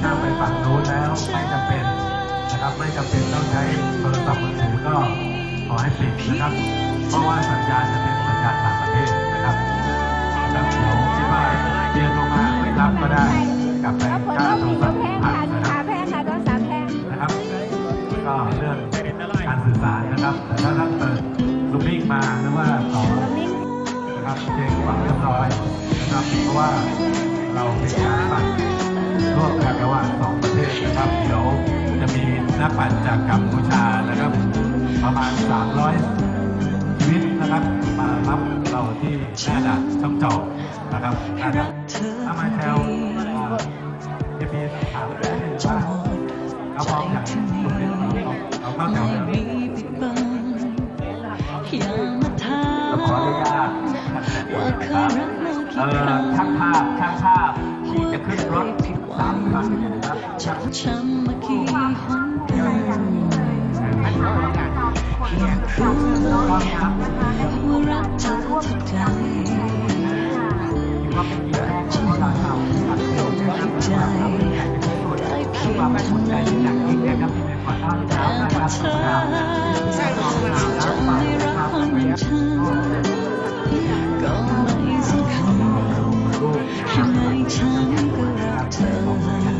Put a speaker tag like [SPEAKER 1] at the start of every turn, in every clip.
[SPEAKER 1] ถ้าไปฝั่งโน้นแล้วไม่จำเป็นนะครับไม่จำเป็นต้องใช้โทรศัพท์มือถือก็ขอให้ปิดนะครับ เพราะว่าสัญญาณจะเป็นสัญญาณต่างประเทศนะครับแล้วเดี๋ยวคิดว่าเรียนลงมาไม่รับก็ได้กลับไป
[SPEAKER 2] ว่า
[SPEAKER 1] เราเป็นการปั่นร่วมกันระหว่างสองประเทศนะครับ เดี๋ยวจะมีนักปั่นจากกัมพูชานะครับ ประมาณ 300 ชีวิตนะครับมารับเราที่หน้าด่านช่องจอกนะครับหน้าด่านถ้ามาแถวจะมีถามได้ว่าเราพร้อมอย่างคุณเป็นเราเข้าแถวเลย
[SPEAKER 3] ช่างภาพช่างภาพที่จะขึ้นรถสามคันนะครับช่าง
[SPEAKER 4] ช้ำมากี่หนอยากรู้ว่ารักเธอเท่าใด
[SPEAKER 3] ที่ว่าเป็นเกียรติของเราทำอัดโหลดนะครับ
[SPEAKER 4] ใจได้เพียง
[SPEAKER 3] ความ
[SPEAKER 4] เท่า
[SPEAKER 3] นั้
[SPEAKER 4] น
[SPEAKER 3] อย่างยิ่งนะครับที่เป็นความตั้งใจ
[SPEAKER 4] แต่
[SPEAKER 3] นะค
[SPEAKER 4] ว่า
[SPEAKER 3] รับ
[SPEAKER 4] เธอจะไม่รักคนอย่างฉันก็ไม่สำคัญ ยังไง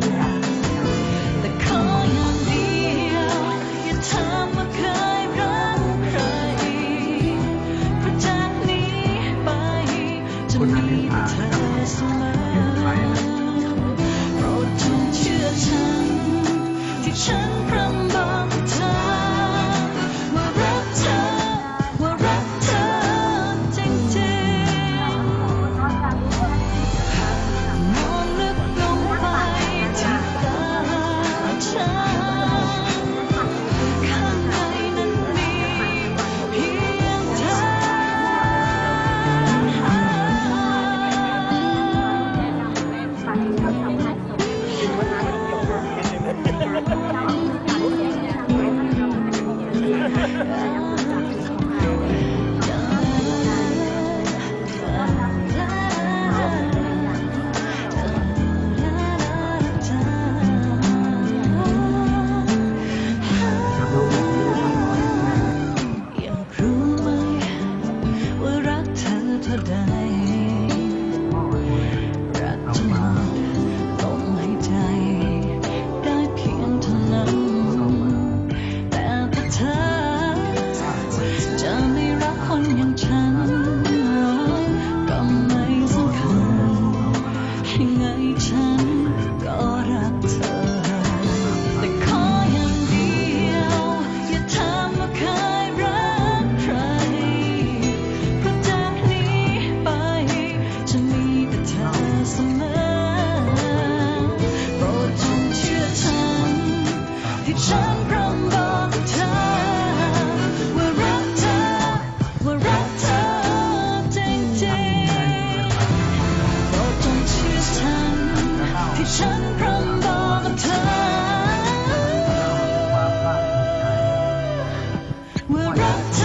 [SPEAKER 4] ว่า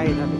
[SPEAKER 2] ยกสังไทยแล้วครับ โดยปลอดภัยสันติภาพ